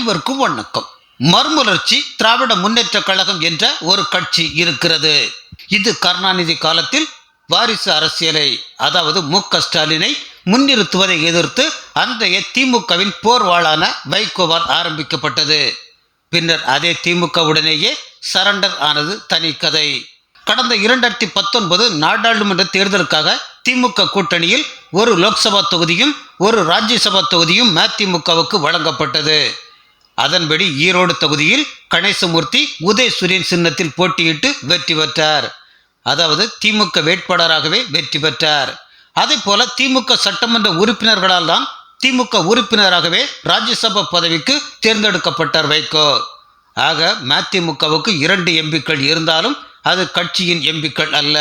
அனைவருக்கும் வணக்கம். மறுமலர்ச்சி திராவிட முன்னேற்ற கழகம் என்ற ஒரு கட்சி இருக்கிறது. இது கருணாநிதி காலத்தில் வாரிசு அரசியலை அதாவது மு க ஸ்டாலினை முன்னிறுத்துவதை எதிர்த்து அன்றைய திமுகவின் போர்வாளான வைகோவால் ஆரம்பிக்கப்பட்டது. பின்னர் அதே திமுகவுடனேயே சரண்டர் ஆனது தனி கதை கடந்த இரண்டாயிரத்தி பத்தொன்பது நாடாளுமன்ற தேர்தலுக்காக திமுக கூட்டணியில் ஒரு லோக்சபா தொகுதியும் ஒரு ராஜ்யசபா தொகுதியும் மதிமுகவுக்கு வழங்கப்பட்டது. அதன்படி ஈரோடு தொகுதியில் கணேசமூர்த்தி உதயசூரியன் சின்னத்தில் போட்டியிட்டு வெற்றி பெற்றார். அதாவது திமுக வேட்பாளராகவே வெற்றி பெற்றார். அதே போல திமுக சட்டமன்ற உறுப்பினர்களால் தான் திமுக உறுப்பினராகவே ராஜ்யசபா பதவிக்கு தேர்ந்தெடுக்கப்பட்டார் வைகோ. ஆக மதிமுகவுக்கு இரண்டு எம்பிக்கள் இருந்தாலும் அது கட்சியின் எம்பிக்கள் அல்ல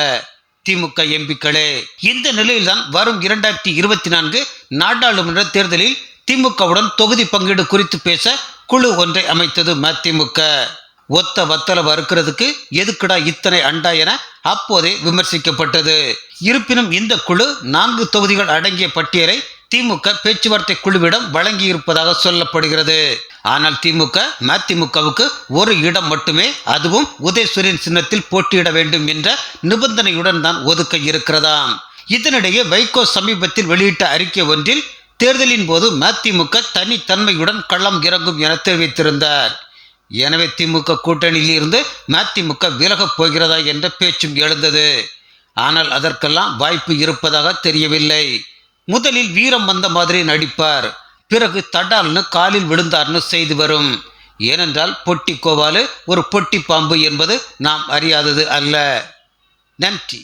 திமுக எம்பிக்களே. இந்த நிலையில்தான் வரும் இரண்டாயிரத்தி இருபத்தி நான்கு நாடாளுமன்ற தேர்தலில் திமுகவுடன் தொகுதி பங்கீடு குறித்து பேச குழு ஒன்றை அமைத்தது மதிமுக. ஒத்த வத்தல வறுக்கிறதுக்கு எதுக்குடா இத்தனை அண்டா என அப்போதே விமர்சிக்கப்பட்டது. இருப்பினும் இந்த குழு நான்கு தொகுதிகள் அடங்கிய பட்டியலை திமுக பேச்சுவார்த்தை குழுவிடம் வழங்கியிருப்பதாக சொல்லப்படுகிறது. ஆனால் திமுக மதிமுகவுக்கு ஒரு இடம் மட்டுமே அதுவும் உதயசூரியன் சின்னத்தில் போட்டியிட வேண்டும் என்ற நிபந்தனையுடன் தான் ஒதுக்க இருக்கிறதாம். இதனிடையே வைகோ சமீபத்தில் வெளியிட்ட அறிக்கை ஒன்றில் தேர்தலின் போது மதிமுக தனித்தன்மையுடன் களம் இறங்கும் என தெரிவித்திருந்தார். எனவே திமுக கூட்டணியில் இருந்து மதிமுக விலகப் போகிறதா என்ற பேச்சும் எழுந்தது. ஆனால் அதற்கெல்லாம் வாய்ப்பு இருப்பதாக தெரியவில்லை. முதலில் வீரம் வந்த மாதிரி நடிப்பார். பிறகு தடால்னு காலில் விழுந்தார்னு செய்து வரும். ஏனென்றால் பொட்டி கோவாலு ஒரு பொட்டி பாம்பு என்பது நாம் அறியாதது அல்ல. நன்றி.